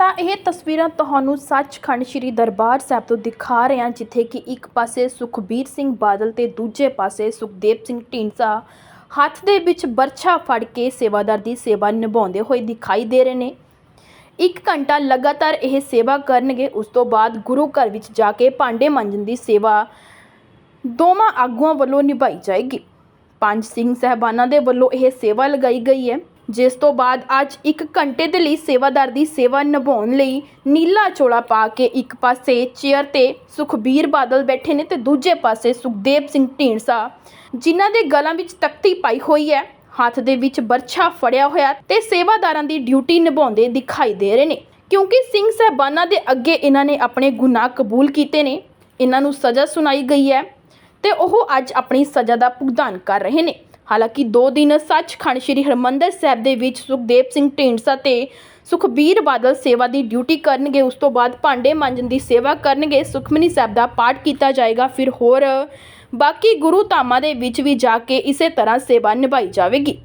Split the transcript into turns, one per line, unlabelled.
ਤਾਂ ਇਹ ਤਸਵੀਰਾਂ ਤੁਹਾਨੂੰ ਸੱਚਖੰਡ ਸ੍ਰੀ ਦਰਬਾਰ ਸਾਹਿਬ ਤੋਂ ਦਿਖਾ ਰਹੇ ਹਾਂ, ਜਿੱਥੇ ਕਿ ਇੱਕ ਪਾਸੇ ਸੁਖਬੀਰ ਸਿੰਘ ਬਾਦਲ ਤੇ ਦੂਜੇ ਪਾਸੇ ਸੁਖਦੇਵ ਸਿੰਘ ਢੀਂਡਸਾ ਹੱਥ ਦੇ ਵਿੱਚ ਬਰਛਾ ਫੜ ਕੇ ਸੇਵਾਦਾਰ ਦੀ ਸੇਵਾ ਨਿਭਾਉਂਦੇ ਹੋਏ ਦਿਖਾਈ ਦੇ ਰਹੇ ਨੇ। ਇੱਕ ਘੰਟਾ ਲਗਾਤਾਰ ਇਹ ਸੇਵਾ ਕਰਨਗੇ, ਉਸ ਤੋਂ ਬਾਅਦ ਗੁਰੂ ਘਰ ਵਿੱਚ ਜਾ ਕੇ ਭਾਂਡੇ ਮਾਂਜਣ ਦੀ ਸੇਵਾ ਦੋਵਾਂ ਆਗੂਆਂ ਵੱਲੋਂ ਨਿਭਾਈ ਜਾਏਗੀ। ਪੰਜ ਸਿੰਘ ਸਹਿਬਾਨਾਂ ਦੇ ਵੱਲੋਂ ਇਹ ਸੇਵਾ ਲਗਾਈ ਗਈ ਹੈ। ਜਿਸ ਤੋਂ ਬਾਅਦ ਅੱਜ ਇੱਕ ਘੰਟੇ ਦੇ ਲਈ ਸੇਵਾਦਾਰ ਦੀ ਸੇਵਾ ਨਿਭਾਉਣ ਲਈ ਨੀਲਾ ਚੋਲਾ ਪਾ ਕੇ ਇੱਕ ਪਾਸੇ ਚੇਅਰ ਤੇ ਸੁਖਬੀਰ ਬਾਦਲ ਬੈਠੇ ਨੇ ਤੇ ਦੂਜੇ ਪਾਸੇ ਸੁਖਦੇਵ ਸਿੰਘ ਢੀਂਡਸਾ, ਜਿਨ੍ਹਾਂ ਦੇ ਗਲਾਂ ਵਿੱਚ ਤਖਤੀ ਪਾਈ ਹੋਈ ਹੈ। ਹੱਥ ਦੇ ਵਿੱਚ ਬਰਛਾ ਫੜਿਆ ਹੋਇਆ ਤੇ ਸੇਵਾਦਾਰਾਂ ਦੀ ਡਿਊਟੀ ਨਿਭਾਉਂਦੇ ਦਿਖਾਈ ਦੇ ਰਹੇ ਨੇ। ਕਿਉਂਕਿ ਸਿੰਘ ਸਹਿਬਾਨਾਂ ਦੇ ਅੱਗੇ ਇਹਨਾਂ ਨੇ ਆਪਣੇ ਗੁਨਾਹ ਕਬੂਲ ਕੀਤੇ ਨੇ। ਇਹਨਾਂ ਨੂੰ ਸਜ਼ਾ ਸੁਣਾਈ ਗਈ ਹੈ ਤੇ ਉਹ ਅੱਜ ਆਪਣੀ ਸਜ਼ਾ ਦਾ ਭੁਗਤਾਨ ਕਰ ਰਹੇ ਨੇ। ਹਾਲਾਂਕਿ ਦੋ ਦਿਨ ਸੱਚਖੰਡ ਸ੍ਰੀ ਹਰਮੰਦਰ ਸਾਹਿਬ ਦੇ ਵਿੱਚ ਸੁਖਦੇਵ ਸਿੰਘ ਢੀਂਡਸਾ ਤੇ ਸੁਖਬੀਰ ਬਾਦਲ ਸੇਵਾ ਦੀ ਡਿਊਟੀ ਕਰਨਗੇ, ਉਸ ਤੋਂ ਬਾਅਦ ਭਾਂਡੇ ਮਾਂਜਣ ਦੀ ਸੇਵਾ ਕਰਨਗੇ, ਸੁਖਮਨੀ ਸਾਹਿਬ ਦਾ ਪਾਠ ਕੀਤਾ ਜਾਏਗਾ, ਫਿਰ ਹੋਰ ਬਾਕੀ ਗੁਰੂ ਧਾਮਾਂ ਦੇ ਵਿੱਚ ਵੀ ਜਾ ਕੇ ਇਸੇ ਤਰ੍ਹਾਂ ਸੇਵਾ ਨਿਭਾਈ ਜਾਵੇਗੀ।